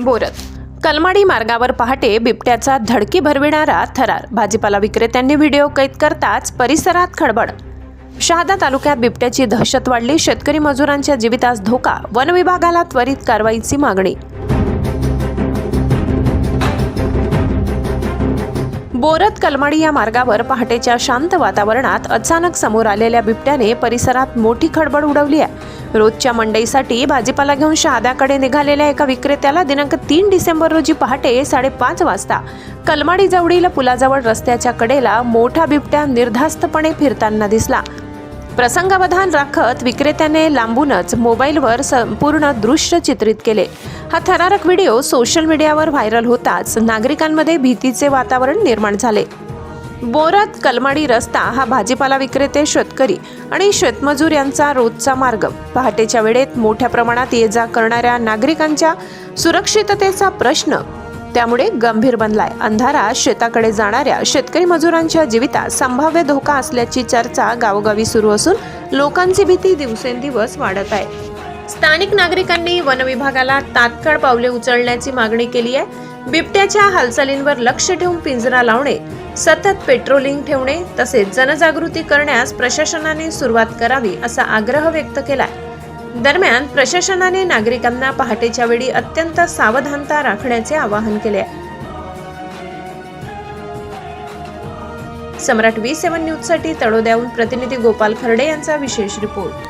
बोरत कलमाडी मार्गावर पहाटे बिबट्याचा धडकी भरविणारा थरार. भाजीपाला विक्रेत्यांनी व्हिडिओ कैद करताच परिसरात खडबड. शहादा तालुक्यात बिबट्याची दहशत वाढली. शेतकरी मजुरांच्या जीवितास धोका. वन विभागाला त्वरित कारवाईची मागणी. बोरत कलमाडी या मार्गावर पहाटेच्या शांत वातावरणात अचानक समोर आलेल्या बिबट्याने परिसरात मोठी खडबड उडवली आहे. रोजच्या मंडईसाठी भाजीपाला घेऊन शहाद्याकडे निघालेल्या एका विक्रेत्याला दिनांक तीन डिसेंबर रोजी पहाटे साडेपाच वाजता कलमाडी जवळील पुलाजवळ रस्त्याच्या कडेला मोठा बिबट्या निर्धास्तपणे फिरताना दिसला. प्रसंगावधान राखत विक्रेत्याने लांबूनच मोबाईलवर संपूर्ण दृश्य चित्रित केले. हा थरारक व्हिडिओ सोशल मीडियावर व्हायरल होताच नागरिकांमध्ये भीतीचे वातावरण निर्माण झाले. बोरात कलमाडी रस्ता हा भाजीपाला विक्रेते शेतकरी आणि शेतमजूर यांचा रोजचा मार्ग. पहाटेच्या वेळेत मोठ्या प्रमाणात ये जा करणाऱ्या नागरिकांच्या सुरक्षिततेचा प्रश्न. त्यामुळे गंभीर बनलाय. अंधारा शेताकडे जाणाऱ्या शेतकरी मजुरांच्या जीवितात संभाव्य धोका असल्याची चर्चा गावोगावी सुरू असून लोकांची भीती दिवसेंदिवस वाढत आहे. स्थानिक नागरिकांनी वन विभागाला तात्काळ पावले उचलण्याची मागणी केली आहे. बिबट्याच्या हालचालींवर लक्ष ठेवून पिंजरा लावणे सतत पेट्रोलिंग ठेवणे तसेच जनजागृती करण्यास प्रशासनाने सुरुवात करावी असा आग्रह व्यक्त केलाय. दरम्यान प्रशासनाने नागरिकांना पहाटेच्या वेळी अत्यंत सावधानता राखण्याचे आवाहन केले आहे. सम्राट व्ही सेव्हन न्यूजसाठी तळोद्याहून प्रतिनिधी गोपाल खर्डे यांचा विशेष रिपोर्ट.